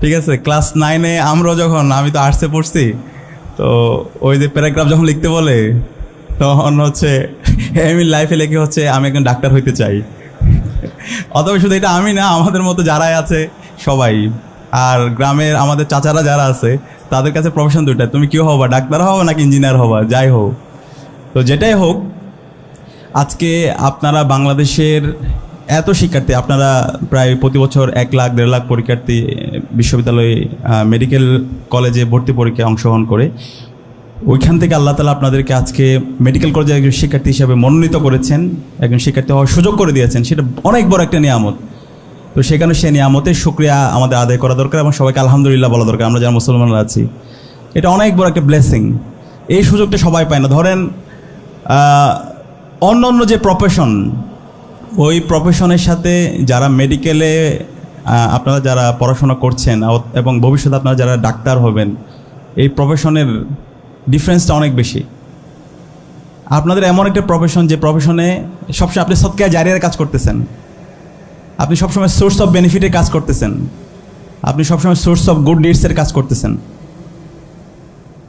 ঠিক আছে ক্লাস নাইনে আমরাও যখন, আমি তো আর্টসে পড়ছি, তো ওই যে প্যারাগ্রাফ যখন লিখতে বলে, তখন হচ্ছে আমি লাইফে লেখে হচ্ছে, আমি একজন ডাক্তার হইতে চাই। অথবা শুধু এটা আমি না, আমাদের মতো যারাই আছে, সবাই। আর গ্রামের আমাদের চাচারা যারা আছে, তাদের কাছে প্রফেশন দুইটা, তুমি কেউ হবা, ডাক্তার হবা নাকি ইঞ্জিনিয়ার হবা? যাই হোক। তো যেটাই হোক, আজকে আপনারা বাংলাদেশের এত শিক্ষার্থী, আপনারা প্রায় প্রতি বছর এক লাখ, দেড় লাখ পরীক্ষার্থী বিশ্ববিদ্যালয়ে মেডিকেল কলেজে ভর্তি পরীক্ষায় অংশগ্রহণ করে। ওইখান থেকে আল্লাহ তালা আপনাদেরকে আজকে মেডিকেল কলেজে একজন শিক্ষার্থী হিসাবে মনোনীত করেছেন, একজন শিক্ষার্থী হওয়ার সুযোগ করে দিয়েছেন। সেটা অনেক বড় একটা নিয়ামত। তো সেখানে সে নিয়ামতের শুক্রিয়া আমাদের আদায় করা দরকার এবং সবাইকে আলহামদুলিল্লাহ বলা দরকার, আমরা যারা মুসলমানরা আছি। এটা অনেক বড় একটা ব্লেসিং এই সুযোগটা সবাই পায় না। ধরেন অন্য অন্য যে প্রফেশন ওই প্রফেশনের সাথে যারা মেডিকেলে আপনারা যারা পড়াশোনা করছেন এবং ভবিষ্যতে আপনারা যারা ডাক্তার হবেন, এই প্রফেশনের ডিফারেন্সটা অনেক বেশি। আপনাদের এমন একটা প্রফেশন যে প্রফেশনে সবসময় আপনি সৎকা জারিয়ার কাজ করতেছেন। আপনি সবসময় সোর্স অফ বেনিফিটের কাজ করতেছেন। আপনি সবসময় সোর্স অফ গুড ডিডসের কাজ করতেছেন।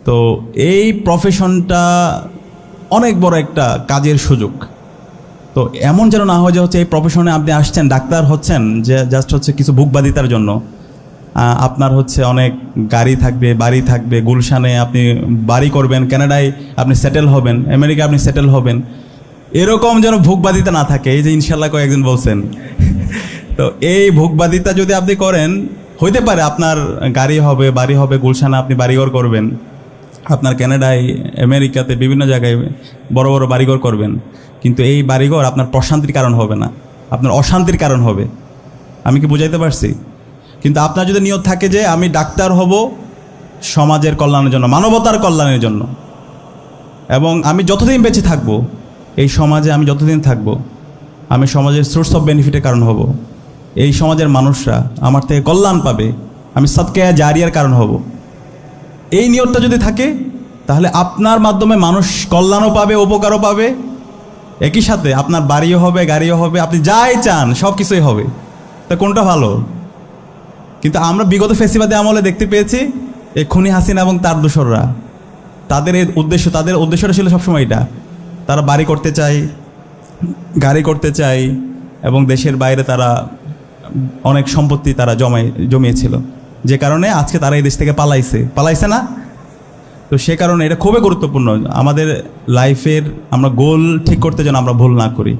তো এই প্রফেশনটা অনেক বড় একটা কাজের সুযোগ। তো এমন যেন না হয় যে হচ্ছে এই প্রফেশনে আপনি আসছেন, ডাক্তার হচ্ছেন, যে জাস্ট হচ্ছে কিছু বুকবাদিতার জন্য। আপনার হচ্ছে অনেক গাড়ি থাকবে, বাড়ি থাকবে, গুলশানে আপনি বাড়ি করবেন, কানাডায় আপনি সেটেল হবেন আমেরিকা আপনি সেটেল হবেন। এরকম যেন ভোগবাদিতা না থাকে, এই যে ইনশাল্লাহ কয়েকদিন বলছেন। তো এই ভোগবাদিতা যদি আপনি করেন, হইতে পারে আপনার গাড়ি হবে, বাড়ি হবে, গুলশানে আপনি বাড়িঘর করবেন। আপনার কানাডায়, আমেরিকাতে বিভিন্ন জায়গায় বড় বড় বাড়িঘর করবেন। কিন্তু এই বাড়িঘর আপনার প্রশান্তির কারণ হবে না। আপনার অশান্তির কারণ হবে। আমি কি বুঝাইতে পারছি? কিন্তু আপনার যদি নিয়ত থাকে যে আমি ডাক্তার হব সমাজের কল্যাণের জন্য, মানবতার কল্যাণের জন্য, এবং আমি যতদিন বেঁচে থাকব, এই সমাজে আমি যতদিন থাকব, আমি সমাজের সোর্স অফ বেনিফিটের কারণ হব। এই সমাজের মানুষরা আমার থেকে কল্যাণ পাবে। আমি সৎকেয়া জারিয়ার কারণ হব। এই নিয়তটা যদি থাকে, তাহলে আপনার মাধ্যমে মানুষ কল্যাণও পাবে, উপকারও পাবে। একই সাথে আপনার বাড়িও হবে, গাড়িও হবে, আপনি যাই চান, সব কিছুই হবে। তা কোনটা ভালো? কিন্তু আমরা বিগত ফেসিবাদে আমলে দেখতে পেয়েছি, এই খুনি হাসিনা এবং তার দোসররা। তাদের এই উদ্দেশ্য, তাদের উদ্দেশ্যটা ছিল সবসময় এটা। তারা বাড়ি করতে চায়, গাড়ি করতে চায়, এবং দেশের বাইরে তারা অনেক সম্পত্তি তারা জমায়, জমিয়েছিল। যে কারণে আজকে তারা এই দেশ থেকে পালাইছে। পালাইছে না? তো সে কারণে এটা খুবই গুরুত্বপূর্ণ। আমাদের লাইফের আমরা গোল ঠিক করতে যেন আমরা ভুল না করি।